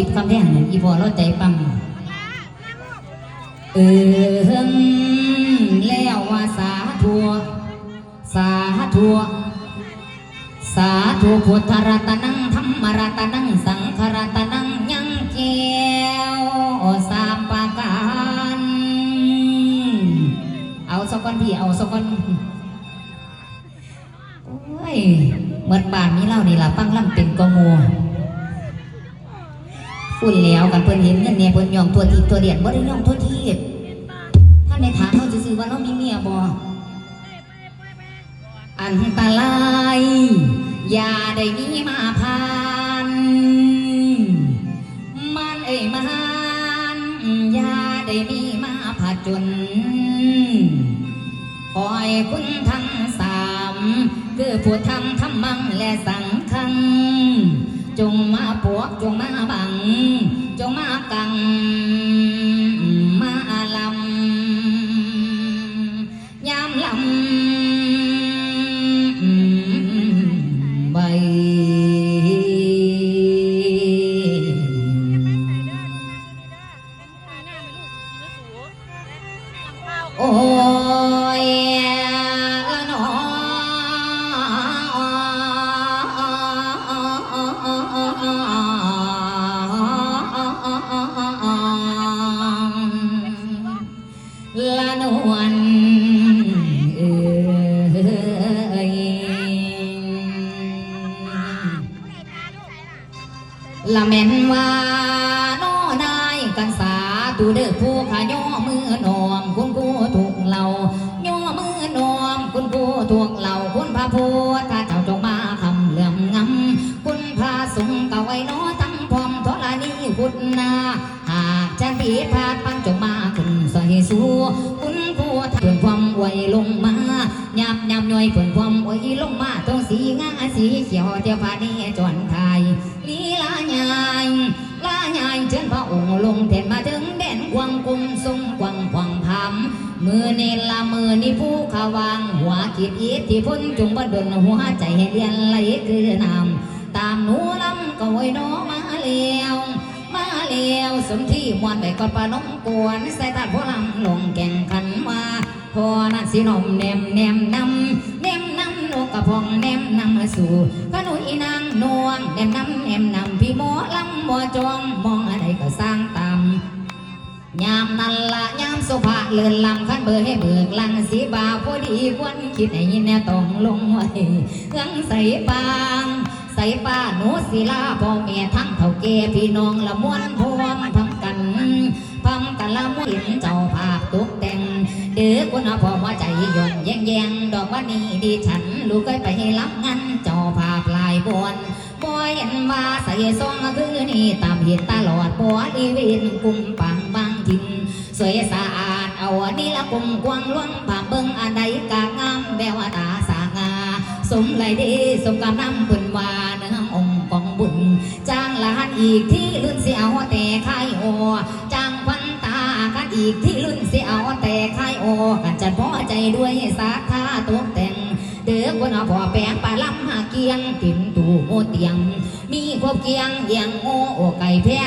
ติดคำแท่งนั่นอีพอเราใจปั๊มเออแล้วว่าสาธุสาธุสาธุพุทธรัตนังธรรมรัตนังสังฆรัตนังยังเกียวสามปการเอาสักคนพี่เอาสักคนโอ้ยเมื่อป่านนี้เล่านี่ล่ะฟังล่ำเป็นกองู ฝุ่นแล้วกันเพิ่นเห็นเงินเนี่ยเพิ่นยองตัวทีตัวเดียดบ่ได้ยองตัวทีท่านในถามเขาจะซื่อว่าเรามีเมียบ่อันตรายอย่าได้มีมาพานมันเอ้ยมันอย่าได้มีมาผจญคอยคุณทั้งสามคือผู้ทำธรรมังและสังฆัง จงมาปวกจงมาบังจงม ละแม่นว่าน้อนายกันสาตูเด้อผู้ขาย่อมือนอมคุณผู้ถูกเหล่าย่อมือนอมคุณผู้ถูกเหล่าคุณพระพุทธเจ้าจงมาคำเหลื่อมงำคุณพระสงฆ์เก่าไว้น้อทั้งพร้อมทรณีคุณนาหากจะผิดพลาดปังจงมาขึ้นสอยสู้คุณผู้เพื่อนความไวยลงมาหยับหยับย่อยเพื่อนความไวยลงมาต้องสีงาสีเขียวเทียวพานีจวนไท ลงเทนมาถึงแดนกวางกุมทรงกวางกวางพามมือเนละมือนี่ผู้ขวาง หัวขีดอีที่พ้นจงบดลหัวใจให้เลียนไหลคือนำตามหนูลำก็ไว้น้อมาเลี้ยวมาเลี้ยวสมที่มวนไปกอดปลาน้องกวนใส่ตาพวลำลงแข่งขันมาพอนั่นสินมแนมแนมนำแนมนำนกกระพองแนมนำสู่กะหนุยนางนวงแนมนำแนมนำพี่หมอลำหมอจองม ยามนั่นละยามสุภาเลื่อนลำขันเบอร์ให้เบิกลังสีบาพอดีควรคิดให้ยินแน่ต้องลงไว้เครื่องใส่ปางใส่ป้าหนูศิลาพ่อแม่ทั้งเท่าแก่พี่น้องละม้วนพวงพังกันพังกันละม้วนเจ้าภาพตกแต่งเด้อคุณเอาพ่อว่าใจหย่อนแยงแยงดอกวันนี้ดิฉันลูกเคยไปรับงานเจ้าภาพลายบวนบ่เห็นว่าใส่ซองคือนี่ตามเหตุตลอดบ่อีเวนกุมปัง กุมกวางล้วนผ่าเบิ่งอันใดกะงามแววตาสางา สมไหลดีสมกำนำปุ่นวาเนื้อองค์ของบุญ จ้างหลานอีกที่รุ่นเสียวแต่ไข่โอจ้างควันตากันอีกที่รุ่นเสียวแต่ไข่โอกันจัดพอใจด้วยสาขาตกแต่งเด้อคนเอาพอแปลงปลาล้ำหาเกียงติ่มตู่โมเตียง มีครบเกียงเยียงโอโอไก่แพะ